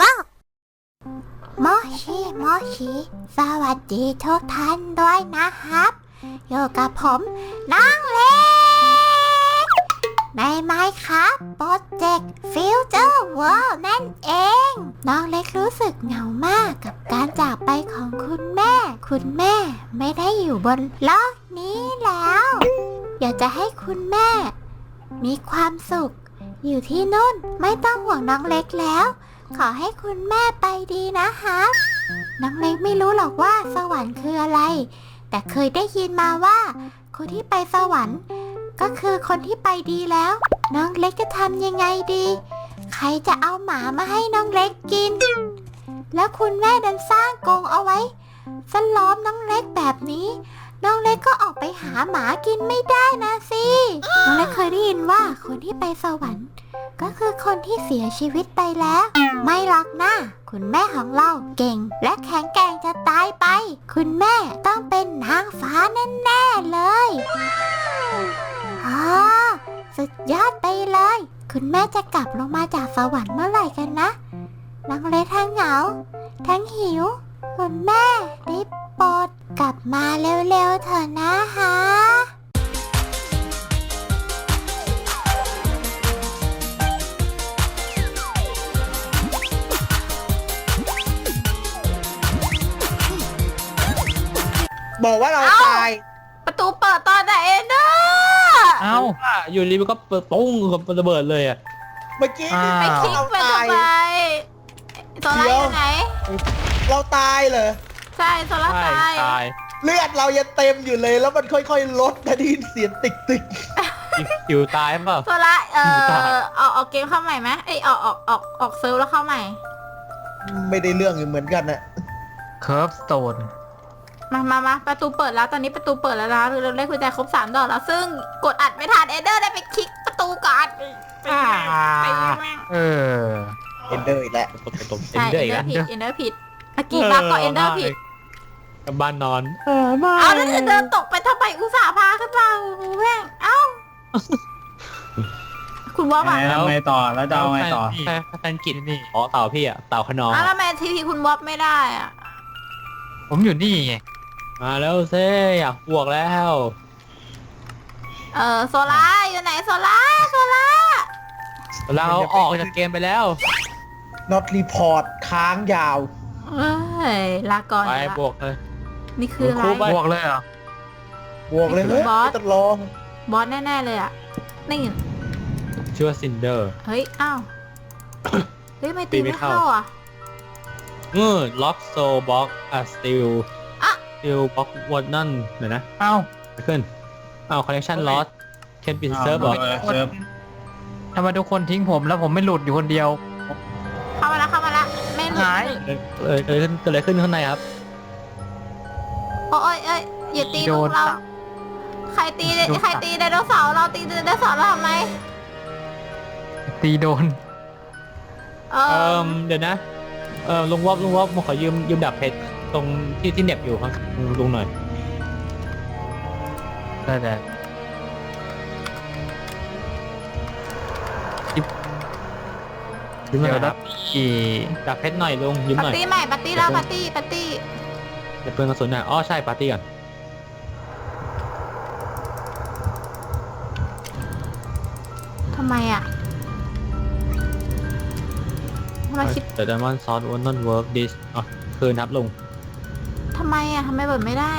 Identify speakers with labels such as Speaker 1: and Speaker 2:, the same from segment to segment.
Speaker 1: บอกโมชิโมชิสวัสดีทุกท่านด้วยนะครับ อยู่กับผมน้องเล็กในไมครับโปรเจกต์ฟิวเจอร์เวิลด์นั่นเอง น้องเล็กรู้สึกเหงามากกับการจากไปของคุณแม่ คุณแม่ไม่ได้อยู่บนโลกนี้แล้วอยากจะให้คุณแม่ มีความสุข อยู่ที่นู่นไม่ต้องห่วงน้องเล็กแล้ว ขอให้คุณแม่ไปดีนะครับน้องเล็กไม่รู้หรอกว่าสวรรค์คืออะไร แต่เคยได้ยินมาว่า คนที่ไปสวรรค์ ก็คือคนที่ไปดีแล้ว น้องเล็กจะทำยังไงดี ใครจะเอาหมามาให้น้องเล็กกิน แล้วคุณแม่ดันสร้างกรงเอาไว้สล้อมน้องเล็กแบบนี้ น้องเล็กก็ออกไปหาหมากินไม่ได้นะสิน้องเล็กเคยได้ยินว่าคนที่ไปสวรรค์ ก็คือคนที่เสียชีวิตไปแล้ว ไม่หรอกนะ คุณแม่ของเราเก่ง และแข็งแกร่งจะตายไป คุณแม่ต้องเป็นนางฟ้าแน่ๆเลยอ๋อสุดยอดไปเลย คุณแม่จะกลับลงมาจากสวรรค์เมื่อไหร่กันนะน้องเล็กทั้งเหงา ทั้งหิว คุณแม่ได้ ปรดกลับมาเร็วๆเถอะนะคะ
Speaker 2: บอกว่าเรา
Speaker 3: เอ้า
Speaker 2: ตาย
Speaker 3: ประตูเปิดตอนไหนเนอะ
Speaker 4: เอ้า
Speaker 5: ว่าอยู่ดีมันก็เปิดปุ้งกับระเบิดเลยอะ
Speaker 2: เมื่อกี้
Speaker 4: อ้าว
Speaker 3: ไปคลิก
Speaker 2: เรา
Speaker 3: ไป
Speaker 2: ตาย
Speaker 3: ทำไมโซล่าอยู่ไหน
Speaker 2: เราตายเหรอ
Speaker 3: ใช่โซล่า
Speaker 5: ใช่
Speaker 3: ตาย
Speaker 5: ตาย
Speaker 2: เลือดเรายังเต็มอยู่เลยแล้วมันค่อยๆ ลดนะได้ยินเสียงติ๊กติ๊ก
Speaker 5: หิวตายเปล่า
Speaker 3: โซล่าเอ
Speaker 5: ตาย
Speaker 3: อเอาเอาเกมเข้าใหม่ไหมเอ้ยออกออกออกออกเซิร์ฟแล้วเข้าใหม่
Speaker 2: ไม่ได้เรื่องอยู่เหมือนกันนะ
Speaker 4: เคิร์ฟสโตน
Speaker 3: มามามาประตูเปิดแล้วตอนนี้ประตูเปิดแล้วนะเราได้กุญแจครบสามดอกแล้วซึ่งกดอัดไม่ทันเอเดอร์ได้ไปคลิกประตูก่อนไปแม่งไปแม่ง
Speaker 4: เออ
Speaker 2: เอนเดอร์อีกแล้ว
Speaker 5: ตบตบตบเอ็
Speaker 3: ใช่
Speaker 5: นเดอ
Speaker 3: เอ
Speaker 5: ร์อีก
Speaker 3: เดอ
Speaker 5: แล้ว
Speaker 3: ร์ผิดเอเดอร์ผิดเมื่อกี้บักก็เอเดอร์ผิด
Speaker 5: กลั บบ้านนอน
Speaker 3: เอาแล้วจะเดินตกไปทำไมอุตส่าห์พาขึ้นมาแม่งเอ้า คุณว่าแบบ
Speaker 4: แล้วไงต่อแล้วจะเอาไงต่อ
Speaker 5: แฟนแฟนกิจนี่อ๋อเต่าพี่อะเต่าขนอง
Speaker 3: อ้าวแล้วทำไมทีทีคุณวอบไม่ได้อะ
Speaker 4: ผมอยู่นี่ไง
Speaker 5: มาแล้วเซ่อยากบวกแล้ว
Speaker 3: เออโซล่าอยู่ไหนโซล่าโซล่า
Speaker 5: เราออกจากเกมไปแล้ว
Speaker 2: น็อตรีพอร์ตค้างยาว
Speaker 3: เอ้ยลาก่อน
Speaker 5: ไป
Speaker 3: ละ
Speaker 5: บวกเลย
Speaker 3: นี่คืออะไร
Speaker 5: ครูไป
Speaker 4: บวกเลยเหรอ
Speaker 2: บวกเลยเฮ้ย
Speaker 3: บอส
Speaker 2: ไม่ต้องรอบ
Speaker 3: อสแน่ๆเลยอะ นี่
Speaker 5: ชื่อว่าซินเดอร์
Speaker 3: เฮ้ย อ้าว เฮ้ยไม่
Speaker 5: ตี
Speaker 3: ตี
Speaker 5: ไม่
Speaker 3: ไม่
Speaker 5: เข้า
Speaker 3: เข้าอะ
Speaker 5: เออล็อกโซบ็อกอะสติล
Speaker 3: อะ
Speaker 5: สติลบ็อกวอร์นั่นเดี๋ยวนะ
Speaker 4: เอ้า
Speaker 5: ไปขึ้นเอาคอนเนคชั่นลอสเคนปิดเซิร์ฟบอก
Speaker 4: เซิร์ฟ ทำไมทุกคนทิ้งผมแล้วผมไม่หลุดอยู่คนเดียว
Speaker 3: เข้ามาละเข้ามาละไม่หลุด
Speaker 4: หาย
Speaker 5: เออเกิดอะไรขึ้นเกิดอะไรขึ้นข้างในครับ
Speaker 3: โอ้ยเอ้ยอย่าตี
Speaker 4: โด
Speaker 3: ลู
Speaker 4: น
Speaker 3: กเรา
Speaker 4: ตับ
Speaker 3: ใครตี
Speaker 4: โดนตับ
Speaker 3: ใครตีไดโนเสาร์เราตีไดโนเสาร์เราทำไม
Speaker 4: ตีโดน
Speaker 3: เอ
Speaker 5: เอ
Speaker 3: อ
Speaker 5: อเดี๋ยวนะเออลุงวอบลุงวอบผมขอยืมยืมดาบเพชรตรงที่ที่เหน็บอยู่ครับลุงหน่อย
Speaker 4: ได้แต่
Speaker 5: ยืมหน่
Speaker 4: เดี๋
Speaker 5: อย
Speaker 4: ยว
Speaker 5: ค
Speaker 4: แล้
Speaker 5: รั
Speaker 4: ว
Speaker 5: บ
Speaker 4: พี่
Speaker 5: ดาบเพชรหน่อยลุงยืม
Speaker 3: ปา
Speaker 5: หน่อย
Speaker 3: ร์ตี้ใหม่ปาร์ตี้แล้วปาร์ตี้ปาร์ตี้
Speaker 5: เดี๋ยวเพื่อนกระสุนหน่อยอ๋อใช่ปาร์ตี้ก่อน
Speaker 3: ทำไมอะทำไมคิด
Speaker 5: แต่ดมอนซอสวันนอนเวิร์กดิสอ๋อคืนครับลุง
Speaker 3: ทำไมอะทำไมเปิดไม่ได้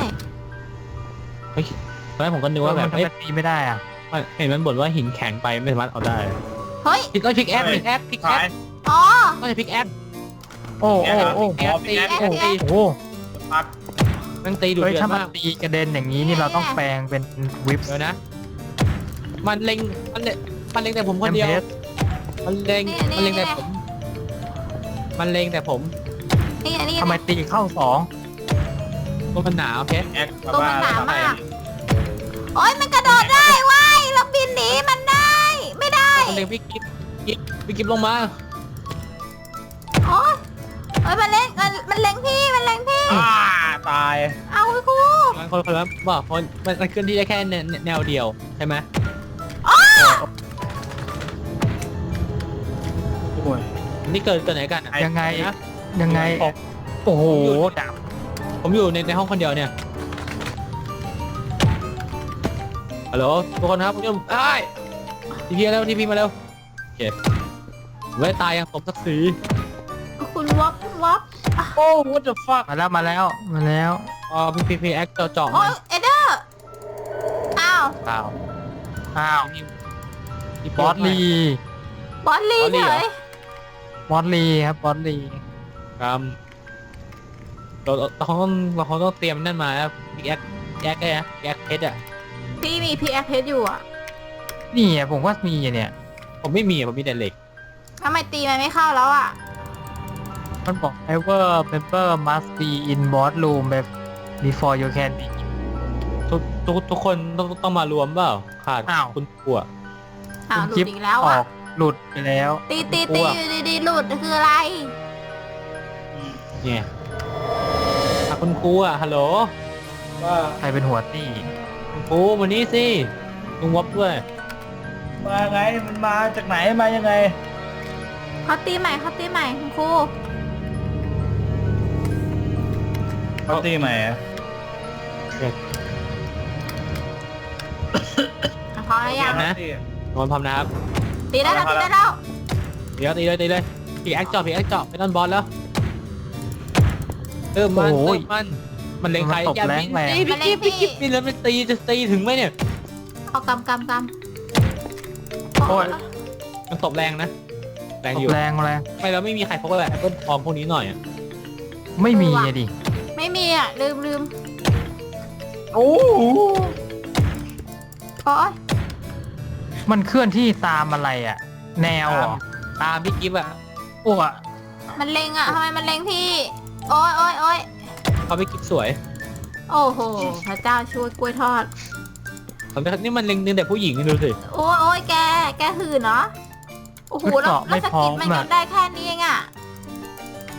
Speaker 5: เฮ้ยตอนแรกผมก็นึกว่าแบบ
Speaker 4: มันทำ
Speaker 5: เอ้ย
Speaker 4: ไมตีไม่ได้อะ
Speaker 5: เห็นมันบ่นว่าหินแข็งไปไม่สามารถเอาได้
Speaker 3: เฮ้ย
Speaker 5: พิกเอ้ยพิกแอคพิกแอคพิกแอค
Speaker 3: อ๋อ
Speaker 5: ไม่ใช่พิกแอค
Speaker 4: โอ้โอ้โอ้
Speaker 5: พิกแอคตี
Speaker 3: แอค
Speaker 5: แอคตี
Speaker 4: โอ้
Speaker 5: แม่งตีดุ
Speaker 4: เฮ้ย
Speaker 5: เดือ
Speaker 4: ถ้า
Speaker 5: ด
Speaker 4: มัน
Speaker 5: มาก
Speaker 4: ตีกระเด็นอย่างนี้นี่เราต้องแปลงเป็นวิป
Speaker 5: เดี๋ยวนะ มันเล็งมันเล็งมันเล็งแต่ผมคนเดียว
Speaker 4: เอ็มเพส
Speaker 5: มันเล็งมันเล็งแต่ผม มันเล็งแต่ผม
Speaker 3: นี่ไงนี่ไง
Speaker 4: ทำไมตีเข้าสอง
Speaker 5: ตัวมันหนาวโอเค
Speaker 3: ตัวมันหนามาก โอ้ยมันกระโดดได้เว้ายเราบินหนีมันได้ ไม่ได้
Speaker 5: มันเล็งพี่กิ๊บกิ๊บพี่กิ๊บลงมา
Speaker 3: โอ้ย เอ้ยมันเล่นมันมันเล็งพี่ มันเล็งพี่
Speaker 2: อ่าตาย
Speaker 3: เอาไอ้ครู
Speaker 5: มันคนคนละบอกมันมันมันเคลื่อนที่ได้แค่แนวแนวเดียวใช่ไหม
Speaker 4: โอ้ย
Speaker 5: นี่เกิดเกิดไหนกันอะ
Speaker 4: ยังไง
Speaker 5: นะ
Speaker 4: ยังไง
Speaker 5: ผม
Speaker 4: โอ้โห
Speaker 5: ผมอยู่
Speaker 4: ดับ
Speaker 5: ผมอยู่ในในห้องคนเดียวเนี่ยฮัลโหลทุกคนครับผมอยู่ไอ้ทีพีแล้วทีพีมาแล้วโอเคไว้ตายอย่างสมศักดิ์ศรี
Speaker 3: คุณวอบคุณวอบ
Speaker 5: โอ้ what the fuck
Speaker 4: มาแล้วมาแล้วมาแล้ว
Speaker 5: อ๋อพีพีพีแอคเจาะเจาะ
Speaker 3: โอ้ยเอเดอร์อ้าว
Speaker 5: เปล่า
Speaker 4: อ้าว
Speaker 5: มี
Speaker 4: บอสลี
Speaker 3: บอสลี
Speaker 5: บอสลี
Speaker 3: เฉ
Speaker 5: เหรอ
Speaker 3: ย
Speaker 4: บอสลีครับบอสลี
Speaker 5: ครับเราเราคงต้องเราคงต้องเตรียมนั่นมาแล้วพีแอคแอคไงนะแอคเพชรอะ
Speaker 3: พี่มีพีแอคเพชอยู่อะ
Speaker 4: นี่อะผมว่ามีอะเนี่ย
Speaker 5: ผมไม่มีอะผมมีแต่เหล็ก
Speaker 3: ทำไมตีมันไม่เข้าแล้วอะ
Speaker 4: มันบอก ever member must be in boss room before you can be
Speaker 5: ทุกทุกทุกคนต้องต้องมารวมเปล่าขาด
Speaker 4: อ้าว
Speaker 5: คุณกลัว
Speaker 3: อ้าวหลุ
Speaker 4: คลิ
Speaker 3: ด
Speaker 4: ป
Speaker 3: อีกแล้ว
Speaker 4: อ
Speaker 3: อะ
Speaker 4: อกหลุดไปแล้ว
Speaker 3: ตีตี
Speaker 4: กลั
Speaker 3: ตี
Speaker 4: ว
Speaker 3: อยู่ดีๆหลุดคืออะไร
Speaker 5: เนี่ยอะคุณครูอะฮัลโหล
Speaker 2: ว่า
Speaker 4: ใครเป็นหัวตี้
Speaker 5: คุณครูมานี่สิลุงวอบด้วย
Speaker 2: มาไงมันมาจากไหนมายังไง
Speaker 3: เขาตีใหม่เขาตีใหม่คุณครู
Speaker 2: เขาตีใหม่อะ
Speaker 3: พอแล้วยัง
Speaker 5: นะ นอนพร้อมนะครับ
Speaker 3: ตีได้แล้วตีได้แล้ว
Speaker 5: เดี๋ยวตีเลยตีเลยพีแอคจอบพีแอคจอบไปนอนบอลแล้วเติมมัน
Speaker 4: โอ้
Speaker 5: เติ
Speaker 4: ย
Speaker 5: มมันมันเล็งใคร
Speaker 4: มันตบ
Speaker 5: อย่า
Speaker 4: แร
Speaker 5: บิ
Speaker 4: ง
Speaker 5: น
Speaker 4: แรง
Speaker 5: ตีพี่กิ๊บพี่กิ๊บบินแล้วมันตีจะตีถึงไหมเนี่ย
Speaker 3: เอากำกำกำ
Speaker 4: โอ้ย
Speaker 5: มันตบแรงนะแรง
Speaker 4: ต
Speaker 5: อบยู่
Speaker 4: แรงแรง
Speaker 5: ทำไมเราไม่มีใครพกอะไรแอปเปิลทองพวกนี้หน่อยอะ
Speaker 4: ไม่มีอะดิ
Speaker 3: ไม่มีอะ ลืมลืม
Speaker 2: โอ้โห
Speaker 3: โอ้ย
Speaker 4: มันเคลื่อนที่ตามอะไรอะแนวเหรอ
Speaker 5: ตามพี่กิ๊บอะ
Speaker 4: อ้ว
Speaker 3: มันเล็งอะทำไมมันเล็งพี่ โอ้ยโอ้ยโอ้ย
Speaker 5: เขาพี่กิ๊บสวย
Speaker 3: โอ้โห พระเจ้าช่วยกล้วยทอด
Speaker 5: เขาไม่นี่มันเล็งนึงแต่ผู้หญิงนี่ดูสิ
Speaker 3: โอ้ยโอ้ยแก แกหื่นเนาะโอ้โหแล้วแล้วสกิปมันก็ได้แค่นี้เองอะ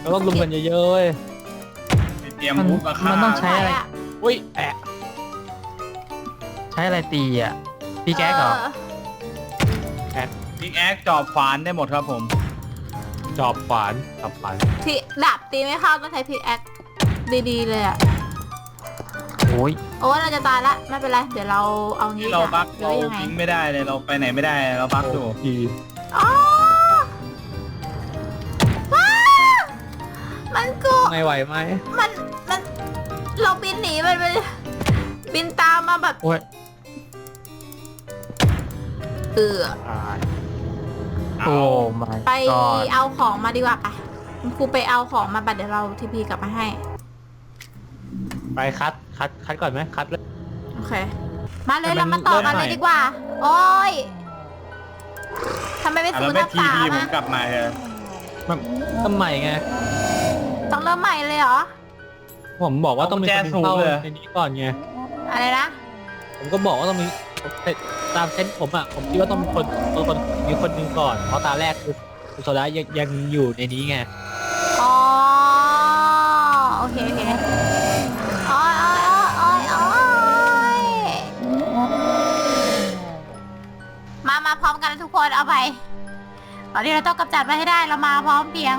Speaker 5: เราต้องลุมกันเยอะๆเว้ย
Speaker 2: เตรียม
Speaker 4: มัน
Speaker 2: มุกมาฆ่า
Speaker 4: มันต้องใช้อะไร
Speaker 3: ม่หวอะ
Speaker 5: อุ้ยแอะ
Speaker 4: ใช้อะไรตีอะตีแก๊กเหรอ
Speaker 2: พิกแอคจอบขวานได้หมดครับผม
Speaker 5: จอบขวานจอบขวาน
Speaker 3: ที่ดาบตีไม่เข้าต้องใช้พิกแอคดีๆเลยอะ
Speaker 4: โอ้ย
Speaker 3: โอ้ยเราจะตายละไม่เป็นไร เดี๋ยวเราเอางี้
Speaker 2: ที่เราบัก
Speaker 3: หรือ
Speaker 2: เรา
Speaker 3: ยังไง
Speaker 2: ทิ้งไม่ได้เลยเราไปไหนไม่ได้เราบักอยู่
Speaker 5: ดี
Speaker 3: อ๋อ มันกู
Speaker 5: ไม่ไหวไหม
Speaker 3: มันมันเราบินหนีมันไปบินตามมาแบบ
Speaker 4: โอ้ย
Speaker 3: เอือ
Speaker 4: โอ้ไม่
Speaker 3: ไป
Speaker 4: ก่อน
Speaker 3: เอาของมาดีกว่าไปคุณครูไปเอาของมาบัดเดี๋ยวเราทีพีกลับมาให้
Speaker 5: ไปคัดคัดคัดก่อนไหมคัดเลย
Speaker 3: โอเค มาเลย
Speaker 5: ให้
Speaker 3: เรา
Speaker 5: มัน
Speaker 3: มาต่อกัน
Speaker 5: เริ่มใหม่
Speaker 3: เลยดีกว่า โอ้ยทำไมไม่
Speaker 2: อะ
Speaker 3: ศู
Speaker 2: แล้ว
Speaker 3: นย์
Speaker 2: ไม่
Speaker 3: ทับ
Speaker 2: ที
Speaker 3: สา
Speaker 2: พี
Speaker 3: ม
Speaker 2: ผม
Speaker 3: อะ
Speaker 2: กลับมาเลย
Speaker 5: ทำไมไง
Speaker 3: ต้องเริ่มใหม่เลยเหรอ
Speaker 5: ผมบอกว่าต้องมีคนหนึ่งเข้าในนี้ก่อนไง
Speaker 3: อะไรนะ
Speaker 5: ผมก็บอกว่าต้องมีตามเซนส์ผมอะ ผมคิดว่าต้องมีคนคนคนมีคนหนึ่งก่อน เพราะตาแรกคือคือโซดายังยังอยู่ในนี้ไง
Speaker 3: อ๋อ โอเคโอเคโอ้ยโอ้ยโอ้ยโอ้ยมา มาพร้อมกันทุกคนเอาไปตอนนี้เราต้องกำจัดมันให้ได้ เรามาพร้อมเพรียง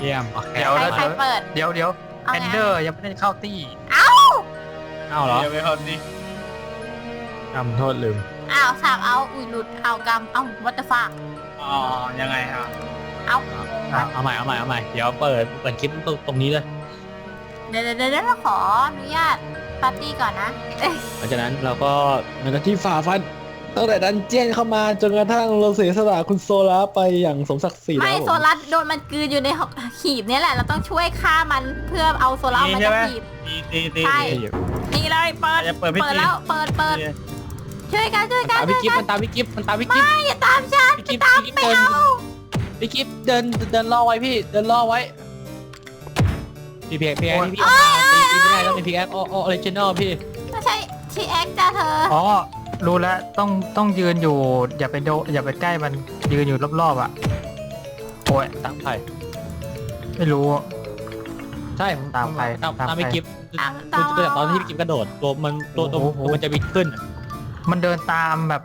Speaker 5: เยี่ยมโอเค
Speaker 4: เดี๋ยว
Speaker 3: ใคร
Speaker 4: แล้ว
Speaker 3: ใครเปิด
Speaker 4: เดี๋ยวเดี๋ยว
Speaker 3: เอา
Speaker 4: แพ
Speaker 3: ไง
Speaker 4: นเดอร์ยังไม่ได้เข้าตี้
Speaker 5: เอาเหรอ
Speaker 2: เดี๋ยวไปคนนี้
Speaker 5: จำโทษลืม
Speaker 3: อ้าวสามเอาอุ้ยหลุดเอากำเอาวัตถุฟัก
Speaker 2: อ๋อยังไงครับ
Speaker 3: เอา
Speaker 5: เอาเอาใหม่เอาใหม่เอาใหม่เดี๋ยวเปิดเปิดคลิปตรงตรงนี้เลย
Speaker 3: เดี๋ยวเดี๋ยวเดี๋ยวเราขออนุญาตปาร์ตี้ก่อนนะเอ้ย
Speaker 5: หลังจากนั้นเราก็ในการที่ฝ่าฟัน ตั้งแต่ดันเจียนเข้ามาจนกระทั่งเราเสียสละคุณโซลาไปอย่างสมศักดิ์ศรี
Speaker 3: ไม่
Speaker 5: แล้ว
Speaker 3: โซลัสโดนมันกลืนอยู่ในหีบเนี่ยแหละ เราต้องช่วยฆ่ามันเพื่อเอาโซลัสออกมาจากหีบ
Speaker 2: ตีตีตี
Speaker 3: ใช่
Speaker 2: ตี
Speaker 3: นี่เลยเปิด
Speaker 2: จะเปิดพิธี
Speaker 3: เปิดแล้ว เปิดเปิดช่วยกันช่วยกัน
Speaker 5: ตาม
Speaker 3: ช่
Speaker 5: พี่
Speaker 3: วย
Speaker 5: กิฟ
Speaker 3: กัน
Speaker 5: มันตามพี่กิฟมันตามพี่กิฟ
Speaker 3: ไม่อย่าตามฉัน
Speaker 5: พี่กิฟ
Speaker 3: ตาม
Speaker 5: พี่กิฟ
Speaker 3: ไม่
Speaker 5: เดิน
Speaker 3: เอา
Speaker 5: พี่กิฟเดินเดินล่อไว้พี่เดินล่อไว้พี่เพียกพี่แอ๊กพี่ตีตีไม่ได้ต้องเป็นพี่แอ๊กออริจินอลพี่
Speaker 3: ไม่ใช่ชีเอ็กจ้าเธอ
Speaker 4: อ๋อ รู้แล้วต้องต้องยืนอยู่ อย่าไปโดอย่าไปใกล้มันยืนอยู่รอบๆอะโอ้ย
Speaker 5: ตามใคร
Speaker 4: ไม่รู้
Speaker 5: ใช่ผม
Speaker 4: ตามใคร
Speaker 5: ตาม
Speaker 4: ตาม
Speaker 5: ตามพี่
Speaker 4: ใคร
Speaker 5: กิฟ
Speaker 3: ตาม
Speaker 5: คือ
Speaker 3: ตาม
Speaker 5: คือจากตอนที่พี่กิฟกระโดดตัวมันตัวตัว
Speaker 4: โอ้โห
Speaker 5: ตัวมันจะบิดขึ้น
Speaker 4: มันเดินตามแบบ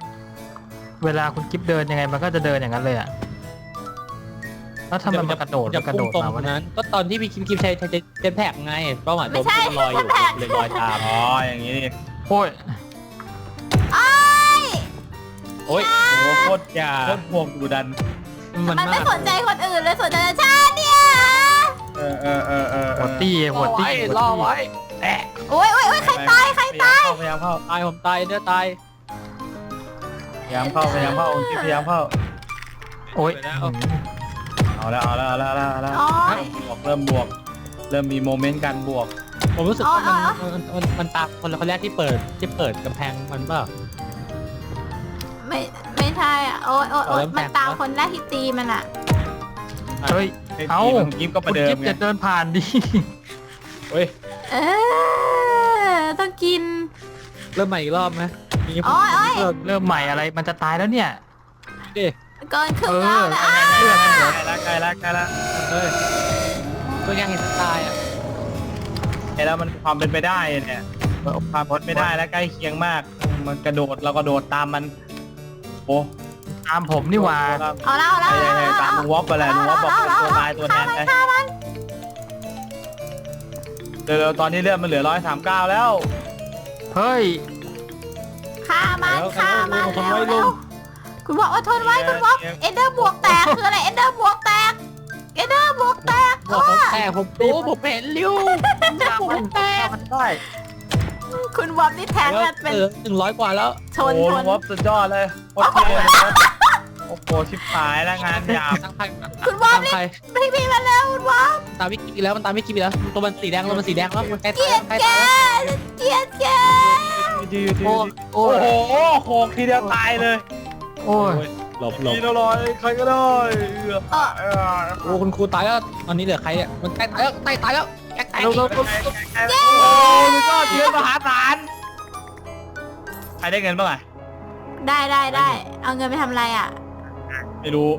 Speaker 4: เวลาคุณกิฟเดินยังไง มันก็จะเดินอย่างนั้นเลยอะแล้วทำไมมันกระโดด
Speaker 5: จะ
Speaker 4: มันกระโด
Speaker 5: พุ่ง
Speaker 4: ด
Speaker 5: ตรง
Speaker 4: มาวะเนี่ย
Speaker 5: นั้น ก็ตอนที่พี่คิมคิมใช้ใช้เจนแพกไงเป้าหมาย
Speaker 3: ไม่
Speaker 5: ตัว
Speaker 3: ใช่
Speaker 5: มันลอยอยู่
Speaker 3: jetpack
Speaker 5: เลยลอยตาม
Speaker 2: อ๋ออย่างนี้นี่
Speaker 4: โอ้ย
Speaker 3: โอ้ย
Speaker 5: โอ้ย
Speaker 2: โอ้โหโคตร
Speaker 5: อย่า
Speaker 2: โคตรพวงดูดัน
Speaker 5: มัน
Speaker 3: มัน
Speaker 5: มา
Speaker 3: ไม่
Speaker 5: ก
Speaker 3: สนใจคนอื่นเลยสนใจแต่ชาติเนี่ย
Speaker 2: เออเออเออเออ
Speaker 4: หัวตี้หัวตี้
Speaker 5: ไว้
Speaker 4: หัว
Speaker 5: รอ
Speaker 4: ตี้
Speaker 5: ไว้แอะ
Speaker 3: โอ้ยโอ้ยโอ้ยใครตายใคร
Speaker 2: พยายามเข้าพยายามเข้า
Speaker 5: ตายผมตายเนื้อตาย
Speaker 2: พยายามเข้าพยายามเข้าคุณกิ๊บพยายามเข้า
Speaker 4: โอ้ย
Speaker 2: เอาแล้วเอาแล้วเอาแล้วเอาแล้วเอาแล้ว
Speaker 3: โอ้ย
Speaker 2: บวกเริ่มบวก เริ่มมีโมเมนต์การบวก
Speaker 5: ผมรู้สึกว่า
Speaker 3: อ๋อ
Speaker 5: มันมันมันมันตามคนคนแรกที่เปิดที่เปิดกำแพงมันเปล่า
Speaker 3: ไม่ไม่ใช่อะโอ้ยโอ้ยโอ้ย
Speaker 5: เอาแล้ว
Speaker 3: มันตาม
Speaker 5: แบ่ง
Speaker 3: คนแรกที่ตีมันอะ
Speaker 4: เฮ้ย เอ้า
Speaker 2: คุณกิ๊บก็ประ
Speaker 4: คุณ
Speaker 2: เดิ
Speaker 4: กิ๊
Speaker 2: ม
Speaker 4: บ
Speaker 2: ไง
Speaker 4: จะเดินผ่านดิ
Speaker 2: เฮ้ย
Speaker 3: เออต้องกิน
Speaker 5: เริ่มใหม่อีกรอบไหมมี
Speaker 3: โอ้ยโอ้ย
Speaker 5: เลิก
Speaker 4: เริ่มใหม่อะไรมันจะตายแล้วเนี่ย
Speaker 5: ดิ
Speaker 3: เกินครึ่ง
Speaker 4: เออ
Speaker 3: แล้วนะอะ
Speaker 2: ใกล้แล้วใกล้แล้วใกล้แล้ว
Speaker 5: เฮ้ยตัวยังเห็นตายอะ
Speaker 2: ใกล้แล้วมันความเป็นไปได้เนี่ยความเป็นไปได้และใกล้เคียงมาก มันกระโดดเรากระโดดตามมัน โอ้
Speaker 4: ตามผมนี่หว่า
Speaker 3: เอาแล้วเอาแล้ว
Speaker 2: ใช่
Speaker 3: เอาแล้ว
Speaker 2: ใช่ตาม
Speaker 3: เอา
Speaker 2: ลุงวอปไปแหละลุงวอปบอกเป็นตัวตายตัวแทนไง
Speaker 3: ฆ่ามัน
Speaker 2: เดี๋ยวๆตอนนี้เลือดมันเหลือร้อยสามเก้าแล้ว
Speaker 4: เฮ้ย
Speaker 3: ฆ่ามัน
Speaker 5: แล้ว
Speaker 3: ฆ่ามัน
Speaker 5: แล้ว
Speaker 3: เร็ว
Speaker 5: ทำไว้ลุ
Speaker 3: เร็ว
Speaker 5: ง
Speaker 3: คุณบอกว่าทนไว้คุณบอกเอนเดอร์บวกแตกคืออะไรเอนเดอร์บวกแตกเอนเดอร์บวกแตก
Speaker 5: บอกผมแต่ผมรู้ผมเห็นริ้ว
Speaker 4: ฆ่ามันฆ่ามันได้
Speaker 3: คุณวอมนี่แทงกันเป็น
Speaker 5: เออหนึ่งร้อยกว่าแล้ว
Speaker 3: ช
Speaker 2: โอ้
Speaker 3: น
Speaker 2: โห
Speaker 3: ช
Speaker 2: ลุ
Speaker 3: น
Speaker 2: งวอปสุดยอดเลยโคตรเท่เลยนะโอ้โหชิบหายแล้วงานหยาบ
Speaker 5: ตั้งใคร
Speaker 3: คุณวอมนี่
Speaker 5: ใคร
Speaker 3: พี่พี่มาแล้วคุณวอม
Speaker 5: ตามวิกิอีกแล้วมันตามวิกิอีกแล้วตัวมันสีแดงตัวมันสีแดงแล้วมันใกล้
Speaker 3: เกลี
Speaker 5: ตาย
Speaker 3: ยด
Speaker 5: แล้วใกล้
Speaker 3: แกเกลียดแก
Speaker 2: ดีดี
Speaker 5: โอ้โอ้
Speaker 2: โอ้โหโขกทีเดียวตายเลย
Speaker 4: โอ้ย
Speaker 5: หลบหลบ
Speaker 2: ทีละร้อยใครก็ได้
Speaker 3: เออ
Speaker 2: เออ
Speaker 5: โอ้คุณครูตายแล้วตอนนี้เหลือใครอะมันใกล้ตายแล้วใกล้ตายแล้วใกล้ตาย
Speaker 2: เร็ว
Speaker 5: แล้ว
Speaker 2: ๆโอ้ยก็เยอะมหาศาลใครได้เงินบ้างอะ
Speaker 3: ได้ได้ได้ เอาเงินไปทำอะไรอะ
Speaker 2: ไม่รู้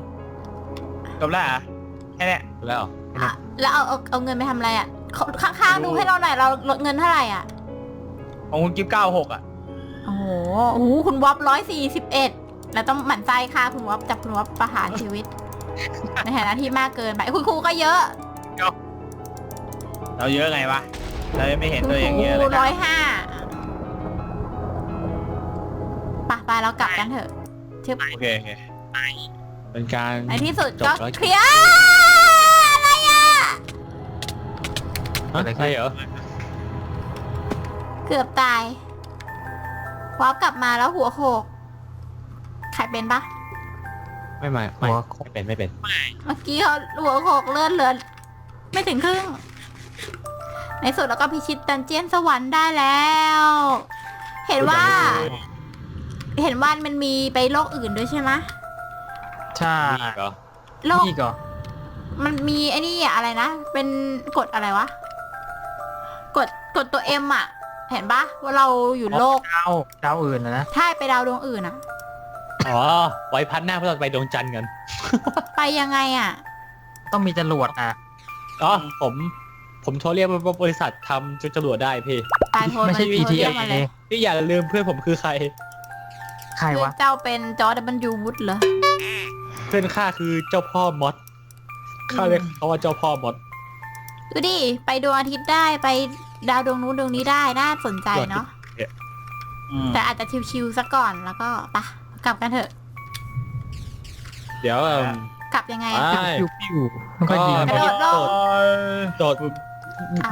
Speaker 2: จบแล้วอะแค่เนี้ย
Speaker 5: แล้ว
Speaker 3: อะแล้วเอาเอาเอาเงินไปทำอะไรอะขข้างๆดูให้เราหน่อยเราลดเงินเท่าไหร่อะ
Speaker 2: ของคุณกิฟต์เก้าหกอะ
Speaker 3: โอ้โหโอ้โหคุณวอปร้อยสี่สิบเอ็ดแล้วต้องหมั่นไส้ค่ะ คุณวอปจับคุณวอปประหารชีวิต ในฐานะที่มากเกินไป คุณครูก็เยอะ
Speaker 2: เราเยอะไงวะ เรายังไม่เห็น
Speaker 3: คุณ
Speaker 2: ตัว
Speaker 3: ค
Speaker 2: อย่างเงี้ยเล
Speaker 3: รู
Speaker 2: ย
Speaker 3: ร้
Speaker 2: นะ
Speaker 3: อยห้าปะไปเรากลับกันเถอะ
Speaker 2: โอเคโอเค
Speaker 5: เป็นการ
Speaker 3: ในที่สุด
Speaker 5: จบ
Speaker 3: ก็
Speaker 5: แล้ว
Speaker 3: เคลียร์อะไรอะ
Speaker 5: อะไรใช่เหรอ
Speaker 3: เกือบตาย วอปกลับมาแล้วหัวโขกใครเป็นปะ
Speaker 5: ไม่ไม่ไม่
Speaker 4: หัว
Speaker 5: ไม่เป็นไม่เป็น
Speaker 3: เมื่อกี้เขาหัวโขกเลื่อนเลือนไม่ถึงครึ่ง ในสุดแล้วก็พิชิตดันเจียนสวรรค์ได้แล้ว เห็นว่า เห็นว่ามันมีไปโลกอื่นด้วยใช่ไหม
Speaker 4: ใช่
Speaker 5: มีเหรอ
Speaker 3: โลก
Speaker 4: นี่ก็
Speaker 3: มันมีไอ้นี่อะอะไรนะ เป็นกฎอะไรวะกดกดตัวเอ็มอะเห็นปะว่าเราอยู่โลก
Speaker 4: ดาวดาวอื่นนะนะ
Speaker 3: ถ้าไปดาวดวงอื่นอะ
Speaker 5: อ๋อ ไว้พัดหน้าเพื่อเราไปดวงจันทร์กัน
Speaker 3: ไปยังไงอะ
Speaker 4: ต้องมีจรวดอะ
Speaker 5: อ๋อผม ผมโทรเรียกว่าบริษัททำจุดจรวดได้พี่
Speaker 3: ตายโทน
Speaker 4: ไม่ใช่
Speaker 3: นโทรเรีย
Speaker 4: PTA
Speaker 3: กมาเลย
Speaker 5: พี่อย่าลืมเพื่อนผมคือใคร
Speaker 4: ใคร
Speaker 3: เพื่อ
Speaker 4: วะ
Speaker 3: นเจ้าเป็นจอร์ดบันยูวุฒเหรอ
Speaker 5: เพื่อนข้าคือเจ้าพ่อมดข้าเรียกเขาว่าเจ้าพ่อมด
Speaker 3: ดูดิ ไปดวงอาทิตย์ได้ไปดาวดวงนู้นดวงนี้ได้ น่าสนใจเนาะ
Speaker 2: อืม
Speaker 3: แต่อาจจะชิวๆซะก่อนแล้วก็ปะกลับกันเถอะ
Speaker 5: เดี๋ยวเอิ่ม
Speaker 3: กลับยังไง
Speaker 5: อ่า
Speaker 3: อะ
Speaker 5: ใช่
Speaker 4: ปิ้วปิ้วมันก็ยิง
Speaker 3: กระโดดโลก
Speaker 5: โดด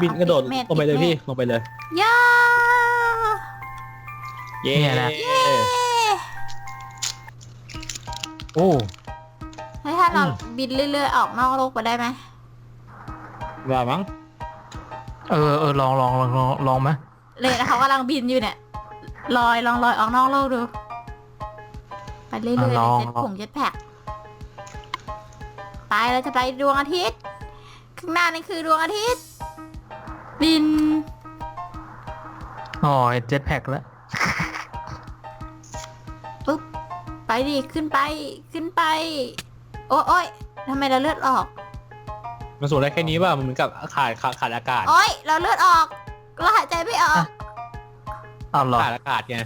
Speaker 5: บินกระโดด
Speaker 3: เมตร
Speaker 5: ลงไปเลย
Speaker 3: เมตร
Speaker 5: พี่ลงไปเลย
Speaker 3: ย่า
Speaker 5: เย้
Speaker 4: เนี่ยนะ
Speaker 3: เอ๊ะ
Speaker 4: โอ้
Speaker 3: เฮ้ยถ้าเราบินเรื่อยๆออกนอกโลกไปได้ไหม
Speaker 5: ว่ามั้ง
Speaker 4: เออเออลองลองลองลองลองไหม
Speaker 3: เลยนะเขากำลังบินอยู่เนี่ยลอยลองลอยออกนอกโลกดู ไปเรื่อยๆในเจ็ตผงเจ็ตแพ็กไปเราจะไปดวงอาทิตย์ ข้างหน้านี่คือดวงอาทิตย์ บิน
Speaker 4: อ๋อเจ็ตแพ็กแล้ว
Speaker 3: ปุ๊บ ไปดิ ขึ้นไป ขึ้นไป โอ้โอ้ยทำไมเราเลือดออก
Speaker 5: มันสูงได้แค่นี้ป่ะ มันเหมือนกับขาดขาดขาดอากาศ
Speaker 3: โอ้ยเราเลือดออกเราหายใจไม่ออก
Speaker 4: เอาเหรอ
Speaker 5: ขาดอากาศไง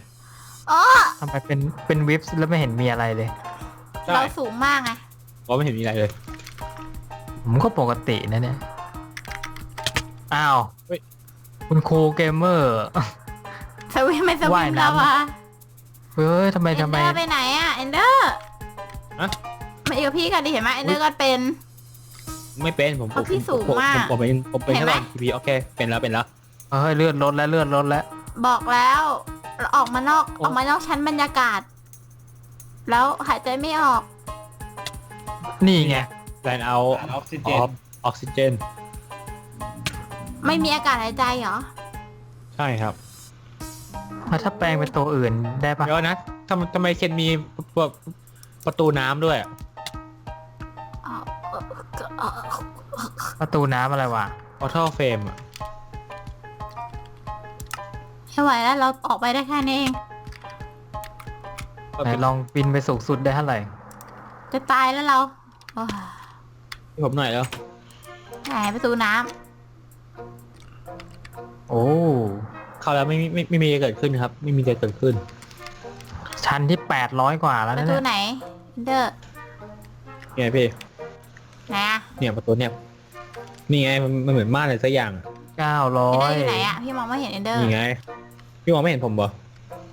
Speaker 3: อ๋อ
Speaker 4: ทำไมเป็นเป็นวิฟแล้วไม่เห็นมีอะไรเลย
Speaker 5: ใช่
Speaker 3: เราสูงมากไง
Speaker 5: เพราะไม่เห็นมีอะไรเลย
Speaker 4: ผมก็ปกตินะเนี่ย อ้าว
Speaker 5: เฮ้ย
Speaker 4: คุณครูเกมเมอร์
Speaker 3: สวิมไม่สวิ
Speaker 4: ว่าย
Speaker 3: ม
Speaker 4: น้ำ
Speaker 3: แล้ววะ
Speaker 4: เฮ้ยทำไม
Speaker 3: เอน
Speaker 4: ทำไม
Speaker 3: เดอร์ไปไหนอะเอนเดอร์
Speaker 5: ฮะ
Speaker 3: มาอยู่กับพี่กันดิเห็นไหมเอนเดอร์ก็เป็น
Speaker 5: ไม่เป็นผม
Speaker 3: เอาพี่สูง
Speaker 5: ผม
Speaker 3: มาก
Speaker 5: ผมผมเป็นผมเป็น
Speaker 3: เห็น
Speaker 5: แค่
Speaker 3: ไหม
Speaker 5: ตอนทีวีโอเคเป็นแล้วเป็นแล้ว
Speaker 4: เฮ้ยเลื่อนรถแล้วเลื่อนรถแล้ว
Speaker 3: บอกแล้วออกมานอก
Speaker 5: โอ้
Speaker 3: ออกมานอกชั้นบรรยากาศ แล้วหายใจไม่ออก
Speaker 4: นี่ไง
Speaker 5: แลนเอา
Speaker 2: ออกซิเจ
Speaker 5: อนอกออกซิเจน
Speaker 3: ไม่มีอากาศหายใจเหรอ
Speaker 5: ใช่ครับ
Speaker 4: แล้วถ้าแปลงเป็นตัวอื่นได้ปะ
Speaker 5: เดี๋ยวนะทำทำไมเคนมีปะประตูน้ำด้วยอะ
Speaker 4: ประตูน้ำอะไรวะ
Speaker 5: ออโต้เฟรมอะ
Speaker 3: ไม่ไหวแล้วเราออกไปได้แค่นี้เอง
Speaker 4: ไหนลองบินไปสูงสุดได้เท่าไหร่
Speaker 3: จะตายแล้วเราโอ้ย
Speaker 5: ให้ผมหน่อยแล้ว
Speaker 3: ไหนประตูน้
Speaker 4: โอ้
Speaker 5: เข้าแล้วไม่มีไม่ไม่มีอะไรเกิดขึ้นครับ ไม่มีอะไรเกิดขึ้น
Speaker 4: ชั้นที่แปดร้อยกว่าแล้วำ
Speaker 3: ป
Speaker 4: นะ
Speaker 3: ระตู
Speaker 4: เนี่ย
Speaker 3: ไหนเอนเดอร์
Speaker 5: เนี่ยพี่
Speaker 3: ไหนอะ
Speaker 5: เนี่ยประตูเนี่ย นี่ไงมันมันเหมือนม่านอะไรสักอย่าง
Speaker 4: เก้าร้
Speaker 3: เอน
Speaker 4: อ
Speaker 3: เดอยร์อยู่ไหนอะพี่มองไม่เห็นเอนเดอร์
Speaker 5: นี่ไง พี่มองไม่เห็นผมบ่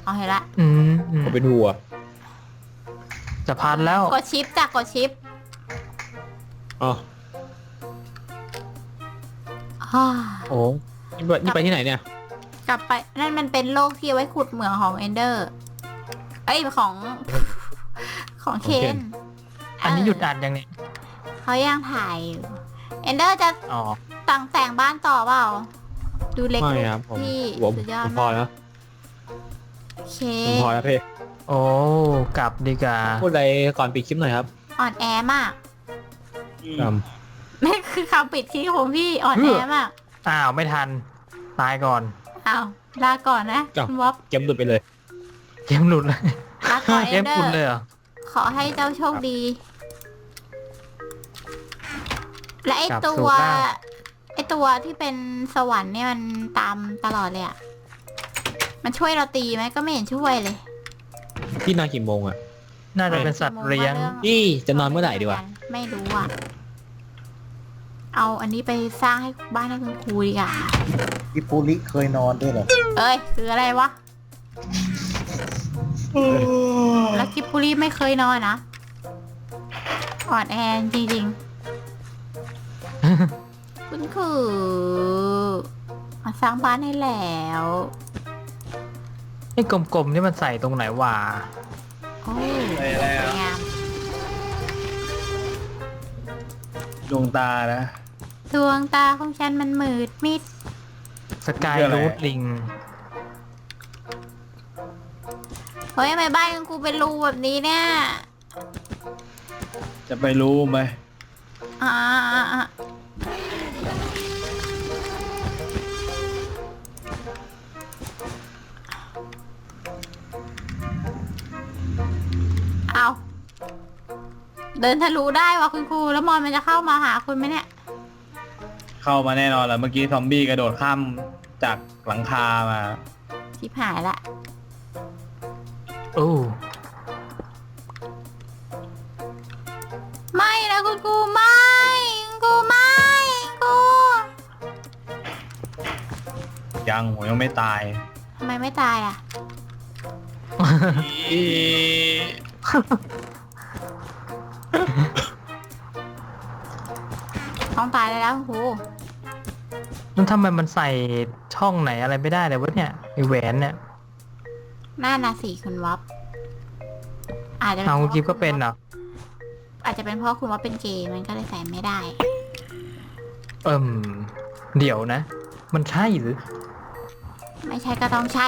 Speaker 3: อ๋อเห็นละ
Speaker 4: อืมอืม
Speaker 5: ผมเป็นวัว
Speaker 4: จะพันแล้ว
Speaker 3: กดชิปจ้ะกดชิป
Speaker 5: อ๋อ
Speaker 3: อ่า
Speaker 5: โอ้ นี่ไปนี่ไปที่ไหนเนี่ย
Speaker 3: กลับไปนั่นมันเป็นโลกที่เอาไว้ขุดเหมืองของเอนเดอร์ เอ้ยของของเคน
Speaker 4: อันนี้หยุดอัดยังเนี่ย
Speaker 3: เขายังถ่ายอยู่เอนเดอร์จะ
Speaker 4: อ๋อ
Speaker 3: ตั้งแต่งบ้านต่อเปล่า ดูเล็ก
Speaker 5: ไม่ครับผม
Speaker 3: พี่
Speaker 5: ผม
Speaker 3: สุดยอ
Speaker 5: ผ
Speaker 3: ด
Speaker 5: มพอ
Speaker 3: มาก
Speaker 5: แล้ว
Speaker 3: โอเค
Speaker 5: ผมพอแล้วพี่
Speaker 4: โอ้ กลับดีกว่า
Speaker 5: พูดอะไรก่อนปิดคลิปหน่อยครับ
Speaker 3: อ่อนแอมาก
Speaker 5: อืม
Speaker 3: นี่คือคำปิดคลิปของพี่อ่อนแอมาก
Speaker 4: อ้าวไม่ทัน ตายก่อน
Speaker 3: อ้าวลาก่อนนะคุณวอป
Speaker 5: เกมหลุดไปเลย
Speaker 4: เกมหลุดเลย
Speaker 3: ลาก่อน
Speaker 4: เก
Speaker 3: เอ
Speaker 4: ม
Speaker 3: นเดอ
Speaker 4: คุณ
Speaker 3: ร์
Speaker 4: เลยเหรอ
Speaker 3: ขอให้เจ้าโชคดี และไอก
Speaker 4: ลับ
Speaker 3: ตั
Speaker 4: สู่
Speaker 3: ว
Speaker 4: ร่าง
Speaker 3: ไอตัวที่เป็นสวรรค์เนี่ยมันตามตลอดเลยอะมันช่วยเราตีไหมก็ไม่เห็นช่วยเลย
Speaker 5: พี่นอนกี่โมงอะ
Speaker 4: น่าจะเป็นสัตว์เลี้ยง
Speaker 5: นี่จะนอนเมื่อไหร่ดีวะ
Speaker 3: ไม่รู้อะ เอาอันนี้ไปสร้างให้บ้านให้คุณครูดีกว่า
Speaker 6: พี่ปุริเคยนอนด้วยเหรอ
Speaker 3: เอ้ยคืออะไรวะ แล้วกิบปุรีไม่เคยนอนนะอ่อนแอจริงๆ คุณคือมาสร้างบ้านให้แล้ว
Speaker 4: ไอ้กลมๆนี่มันใส่ตรงไหนวะ
Speaker 3: โอ้
Speaker 2: ไปแล้ว
Speaker 3: สวยงาม
Speaker 2: ดวงตานะ
Speaker 3: ดวงตาของฉันมันมืดมิด
Speaker 4: สกาย
Speaker 2: คืออะไร
Speaker 4: รูทลิง
Speaker 3: เฮ้ยทำไมบ้านคุณครูเป็นรูแบบนี้เนี่ย
Speaker 2: จะไปรู้ไหม
Speaker 3: อ่าอ่าอ่าเอาเดินทะลุได้วะคุณครู แล้วมอนมันจะเข้ามาหาคุณไหมเนี่ย
Speaker 2: เข้ามาแน่นอนแหละเมื่อกี้ซอมบี้กระโดดข้ามจากหลังคามา
Speaker 3: ชิบหายละ
Speaker 4: โอ้
Speaker 3: ไม่นะคุณครูไม่คุณครูไม่คุณครู
Speaker 2: ยังผมยังไม่ตาย
Speaker 3: ทำไมไม่ตายอะต้องตายได้แล้วคุณครู
Speaker 4: นั่นทำไมมันใส่ช่องไหนอะไรไม่ได้เลยวะเนี่ยไอแหวนเนี่ย
Speaker 3: หน้านาสีคุณวอปอาจจะ
Speaker 4: เอา
Speaker 3: พ
Speaker 4: คุณ
Speaker 3: ราะ
Speaker 4: กิฟก็เป็นเหรอ
Speaker 3: อาจจะเป็นเพราะคุณวอปเป็นเกย์มันก็เลยใส่ไม่ได้
Speaker 4: เอิ่มเดี๋ยวนะ มันใช่หรือ
Speaker 3: ไม่ใช่ก็ต้องใช่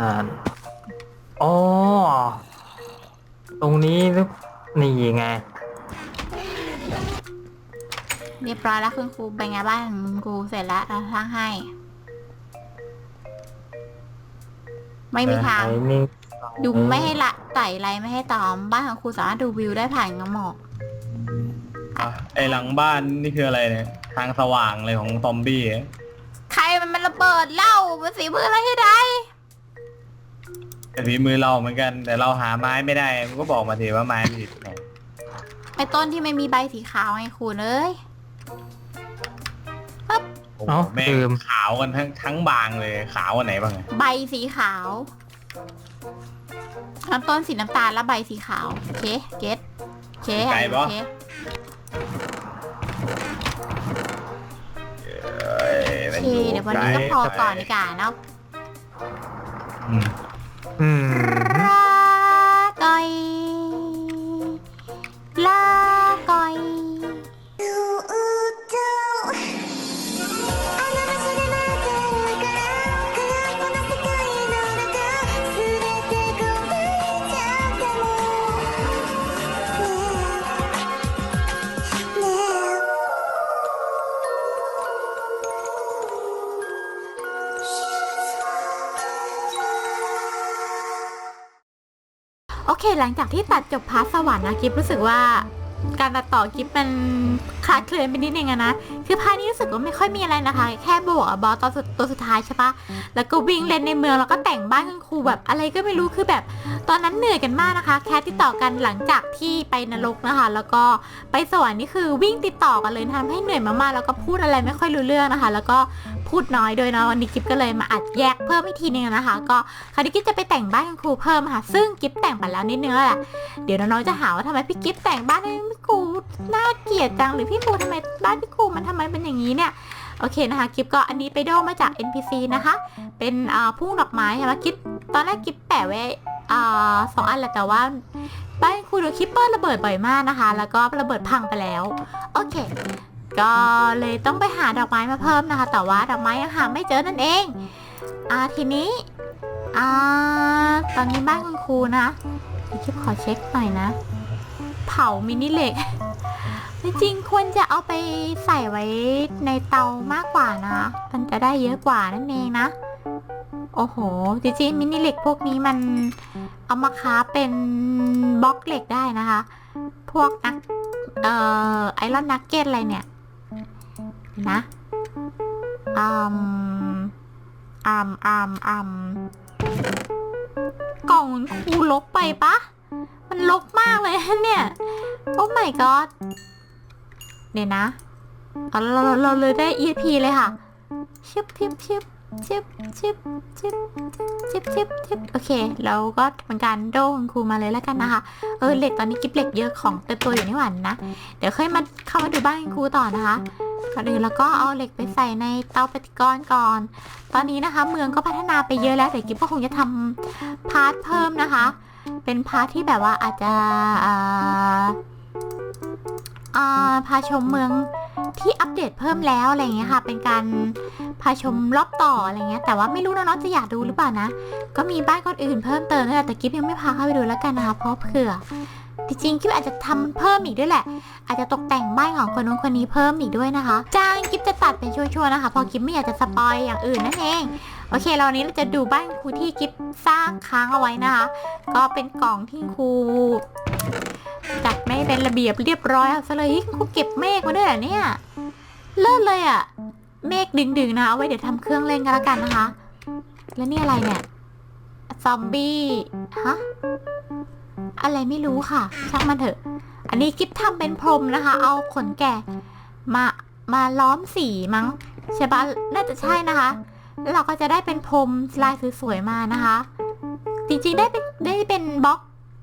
Speaker 4: อ่าอ๋อตรงนี้หรือนี่ไง
Speaker 3: เรียบร้อยแล้วคุณครูเป็นไงบ้านคุณครูเสร็จแล้วเราสร้างให้ ไม่มีทาง
Speaker 4: ไอ้นี่
Speaker 3: ดูไม่ให้ละไต่ไรไม่ให้ตอม บ้านของครูสามารถดูวิวได้ผ่านกระหมอก
Speaker 2: อะไอหลังบ้านนี่คืออะไรเนี่ย ทางสว่างเลยของซอมบี้อะ
Speaker 3: ใครมันมันระเบิดเหล่ามันสีมืออะไรให้ได้
Speaker 2: แต่ฝีมือเราเหมือนกัน แต่เราหาไม้ไม่ได้มันก็บอกมาทีว่าไม้มันอยู่ที่ไหน
Speaker 3: ไอ้ต้นที่ไม่มีใบสีขาวไงครูเอ้ย
Speaker 2: โอ้โห
Speaker 4: เอ้า
Speaker 2: แม่ง
Speaker 4: ลืม
Speaker 2: ขาวกันทั้งทั้งบางเลยขาวอันไหนบ้างอะ
Speaker 3: ใบสีขาวลำต้นสีน้ำตาลแล้วใบสีขาว โอเค เก็ตโอเคโอเค
Speaker 2: เอ้ย
Speaker 3: โอ
Speaker 2: มัน
Speaker 3: เค
Speaker 2: อยู่
Speaker 3: เดี๋ยววันนี้ก็พอก่อนดีกว่าเนาะ
Speaker 2: อืม
Speaker 4: อืม
Speaker 3: หลังจากที่ตัดจบพาร์ทสวรรค์นะกิฟรู้สึกว่า การตัดต่อกิฟมันคลาดเคลื่อนไปนิดนึงอะนะ คือพาร์ทนี้รู้สึกว่าไม่ค่อยมีอะไรนะคะ แค่บวกบอสตอนสุดตัวสุดท้ายใช่ปะแล้วก็วิ่งเล่นในเมืองแล้วก็แต่งบ้านคุณครูแบบอะไรก็ไม่รู้คือแบบ ตอนนั้นเหนื่อยกันมากนะคะ แค่ติดต่อกันหลังจากที่ไปนรกนะคะ แล้วก็ไปสวรรค์นี่คือวิ่งติดต่อกันเลยทำให้เหนื่อยมากๆแล้วก็พูดอะไรไม่ค่อยรู้เรื่องนะคะ แล้วก็ พูดน้อยด้วยเนาะวันนี้กิฟก็เลยมาอัดแยกเพิ่มอีกทีนึงนะคะ ก็คราวนี้กิฟจะไปแต่งบ้านคุณครูเพิ่มค่ะ ซึ่งกิฟแต่งไปแล้วนิดนึงแล้วแหละเดี๋ยวน้องๆจะหาว่าทำไมพี่กิฟแต่งบ้านให้พี่ครูน่าเกลียดจังหรือพี่ครูทำไมบ้านพี่ครูมันทำไมเป็นอย่างนี้เนี่ยโอเคนะคะกิฟก็อันนี้ไปโดมาจาก NPC นะคะ เป็นพุ่งดอกไม้ใช่ไหมกิฟตอนแรกกิฟแปะไว้อ่าสองอันแหละแต่ว่าบ้านครูโดนคิปเปอร์ระเบิดบ่อยมากนะคะ แล้วก็ระเบิดพังไปแล้ว โอเค ก็เลยต้องไปหาดอกไม้มาเพิ่มนะคะ แต่ว่าดอกไม้ยังหาไม่เจอนั่นเอง อ่าทีนี้ อ่า ตอนนี้บ้านคุณครูนะเดี๋ยวกิฟขอเช็คหน่อยนะ เผามินิเหล็กจริงควรจะเอาไปใส่ไว้ในเตามากกว่านะ มันจะได้เยอะกว่านั่นเองนะ โอ้โห จริงๆมินิเหล็กพวกนี้มันเอามาค้าเป็นบล็อกเหล็กได้นะคะ พวกนักเอ่อไอรอนนักเก็ตอะไรเนี่ย นะอืมอืมอืมอืมกล่องครูลกไปปะ มันลกมากเลยเนี่ย โอ้ my god เดี๋ยวนะเอาเราเราเราเลยได้ EP เลยค่ะ ชิบชิบชิบชิบชิบชิบชิบชิบชิบโอเค เราก็ทำการโดคุณครูมาเลยแล้วกันนะคะ เออเหล็กตอนนี้กิบเหล็กเยอะของเต็มตัวอยู่นี่หวันนะ เดี๋ยวค่อยมาเข้ามาดูบ้านคุณครูต่อนะคะ ก่อนอื่นแล้วก็เอาเหล็กไปใส่ในเตาปฏิกรณ์ก่อน ตอนนี้นะคะเมืองก็พัฒนาไปเยอะแล้วแต่กิบก็คงจะทำพาร์ทเพิ่มนะคะ เป็นพาร์ทที่แบบว่าอาจจะพาชมเมืองที่อัปเดตเพิ่มแล้วอะไรเงี้ยค่ะ เป็นการพาชมรอบต่ออะไรเงี้ย แต่ว่าไม่รู้น้องๆจะอยากดูหรือเปล่านะ ก็มีบ้านคนอื่นเพิ่มเติมด้วยแหละแต่กิฟยังไม่พาเข้าไปดูแล้วกันนะคะ เพราะเผื่อ จริงๆกิฟอาจจะทำเพิ่มอีกด้วยแหละ อาจจะตกแต่งบ้านของคนนู้นคนนี้เพิ่มอีกด้วยนะคะจ้างกิฟจะตัดเป็นช่วๆนะคะพราะกิฟไม่อยากจะสปอยอย่างอื่นนั่นเองโอเคเรานี้เราจะดูบ้านครูที่กิฟสร้างค้างเอาไว้นะคะ ก็เป็นกล่องที่ครูจัดไม่เป็นระเบียบเรียบร้อยเอาซะเลยฮ้ยครูเก็บเมฆมาด้วยเหรอเนี่ยเลิศเลยอะเมฆดึงๆนะเอาไว้เดี๋ยวทำเครื่องเล่นกันแล้วกันนะคะ แล้วนี่อะไรเนี่ย ซอมบี้ ฮะ อะไรไม่รู้ค่ะช่างมันเถอะ อันนี้กิฟทำเป็นพรมนะคะ เอาขนแกะมามาล้อมสีมั้งใช่ปะน่าจะใช่นะคะแล้วเราก็จะได้เป็นพรมลายสวยๆมานะคะ จริงๆได้เป็นได้เป็นบล็อก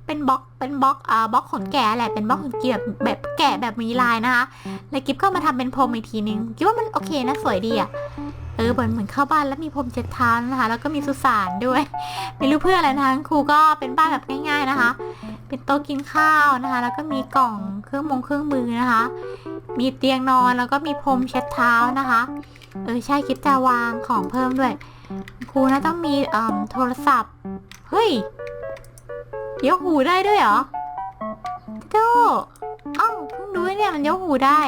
Speaker 3: เป็นบล็อกเป็นบล็อกอ่าบล็อกขนแกะแหละเป็นบล็อกขนเกียบแบบแกะแบบมีลายนะคะ แล้วกิฟก็มาทำเป็นพรมอีกทีนึงกิฟว่ามันโอเคนะสวยดีอะ เออเหมือนเหมือนเข้าบ้านแล้วมีพรมเจ็ดเท้านะคะ แล้วก็มีสุสานด้วย ไม่รู้เพื่ออะไรนะคะครูก็เป็นบ้านแบบง่าย ๆนะคะ เป็นโต๊ะกินข้าวนะคะ แล้วก็มีกล่องเครื่องมงเครื่องมือนะคะ มีเตียงนอนแล้วก็มีพรมเช็ดเท้านะคะ เออใช่คิดจะวางของเพิ่มด้วย ครูนะต้องมีเอ่อโทรศัพท์ เฮ้ยยกหูได้ด้วยเหรอโจเอ้าเพิ่งรู้เนี่ยมันยกหูได้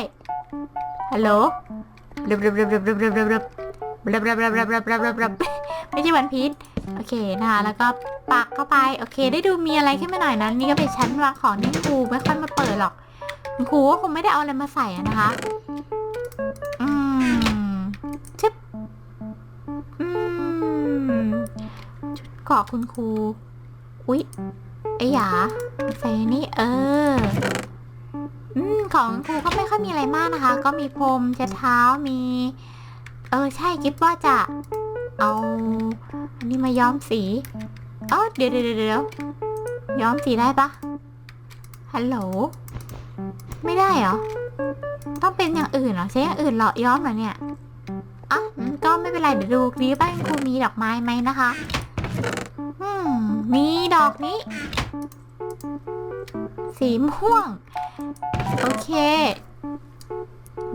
Speaker 3: ฮัลโหลเรับรับรับรับรับรับรับ รับรับรับรับรับรับรับรับไม่ใช่วันพีชโอเคนะคะแล้วก็ปักเข้าไปโอเค ได้ดูมีอะไรขึ้นมาหน่อยนะนี่ก็เป็นชั้นวางของที่ครูไม่ค่อยมาเปิดหรอกครูก็คงไม่ได้เอาอะไรมาใส่นะคะอืมชึบอืมชุดเกาะคุณครูอุ๊ยไอ้หยาใส่นี่เอออืมของครูก็ไม่ค่อยมีอะไรมากนะคะ ก็มีพรมเช็ดเท้ามี เออใช่กิฟว่าจะเอาอันนี้มาย้อมสี เออเดี๋ยวเดี๋ยวเดี๋ยวย้อมสีได้ปะฮัลโหล ไม่ได้เหรอ ต้องเป็นอย่างอื่นเหรอ ใช้อย่างอื่นเหรอย้อมเหรอเนี่ยอะก็ไม่เป็นไรเดี๋ยวดูดีบ้านครูมีดอกไม้ไหมนะคะอืมมีดอกนี้ สีม่วง โอเค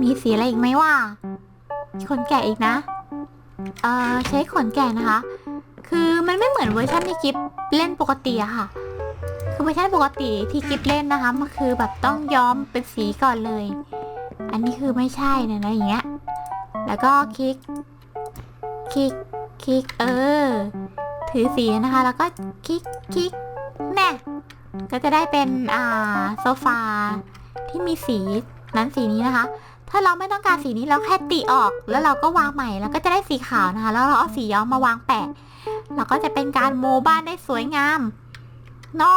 Speaker 3: มีสีอะไรอีกไหมวะ ขนแกะอีกนะ เอ่อ ใช้ขนแกะนะคะ คือมันไม่เหมือนเวอร์ชันที่กิฟเล่นปกติอะค่ะ คือเวอร์ชันปกติที่กิฟเล่นนะคะ มันคือแบบต้องย้อมเป็นสีก่อนเลย อันนี้คือไม่ใช่นี่ยนะอย่างเงี้ย แล้วก็คลิก คลิก คลิก เออ ถือสีนะคะ แล้วก็คลิก คลิกแน่ก็จะได้เป็น อ่า โซฟาที่มีสีนั้นสีนี้นะคะ ถ้าเราไม่ต้องการสีนี้เราแค่ติออก แล้วเราก็วางใหม่แล้วก็จะได้สีขาวนะคะ แล้วเราเอาสีย้อมมาวางแปะ เราก็จะเป็นการโมบ้านได้สวยงามนอ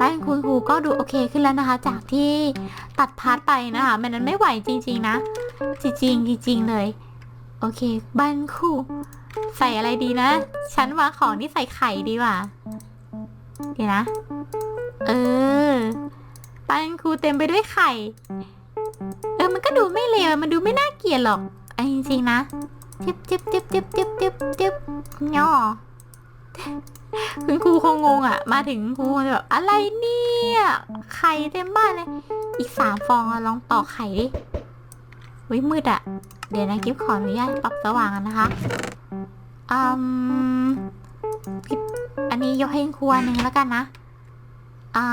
Speaker 3: บ้านคุณครูก็ดูโอเคขึ้นแล้วนะคะ จากที่ตัดพาร์ทไปนะคะมันนั้นไม่ไหวจริง ๆ นะ จริงๆจริงๆเลย โอเค บ้านครูใส่อะไรดีนะ ฉันวางของที่ใส่ไข่ดีกว่าเดี๋ยวนะ เออบ้านครูเต็มไปด้วยไข่ ก็ดูไม่เลวมันดูไม่น่าเกลียดหรอกเอาจริงๆนะจิบจิบจิบจิบจิบจิบจิบย่อคุณครูคงงงอะ มาถึงครูคงแบบอะไรเนี่ยไข่เต็มบ้านเลย อีกสามฟองลองต่อไข่ดิวิมืดอะ เดี๋ยวนะกิฟขออนุญาตปรับสว่างนะคะอืมกิฟอันนี้ยกให้คุณครูอันหนึ่งแล้วกันนะอ่า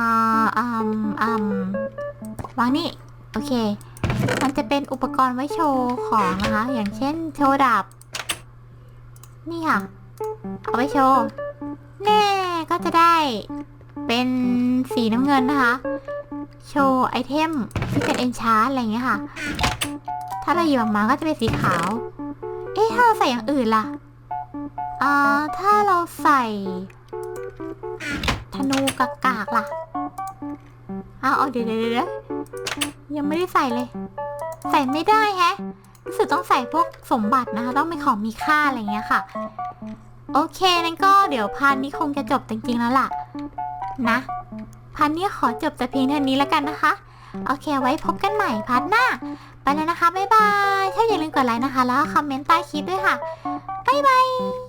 Speaker 3: อืมอืมวางนี่ โอเค มันจะเป็นอุปกรณ์ไว้โชว์ของนะคะ อย่างเช่นโชว์ดาบ นี่ค่ะ เอาไว้โชว์แน่ก็จะได้เป็นสีน้ำเงินนะคะ โชว์ไอเทมที่เป็นเอนชาร์อะไรอย่างเงี้ยค่ะ ถ้าเราหยิบออกมาก็จะเป็นสีขาว เอ๊ะถ้าเราใส่อย่างอื่นล่ะอ่าถ้าเราใส่ ธนูกากากล่ะอ้าวเอาเดี๋ยวเดี๋ยวเดี๋ ยังไม่ได้ใส่เลย ใส่ไม่ได้แฮะรู้สึกต้องใส่พวกสมบัตินะคะ ต้องเป็นของมีค่าอะไรเงี้ยค่ะ โอเคนั้นก็เดี๋ยวพาร์ทนี้คงจะจบจริงๆแล้วล่ะ นะพาร์ทนี้ขอจบแต่เพียงเท่านี้แล้วกันนะคะ โอเคไว้พบกันใหม่พาร์ทหน้า ไปแล้วนะคะบ๊ายบาย ถ้าอย่าลืมกดไลค์นะคะ แล้วคอมเมนต์ใต้คลิปด้วยค่ะบ๊ายบาย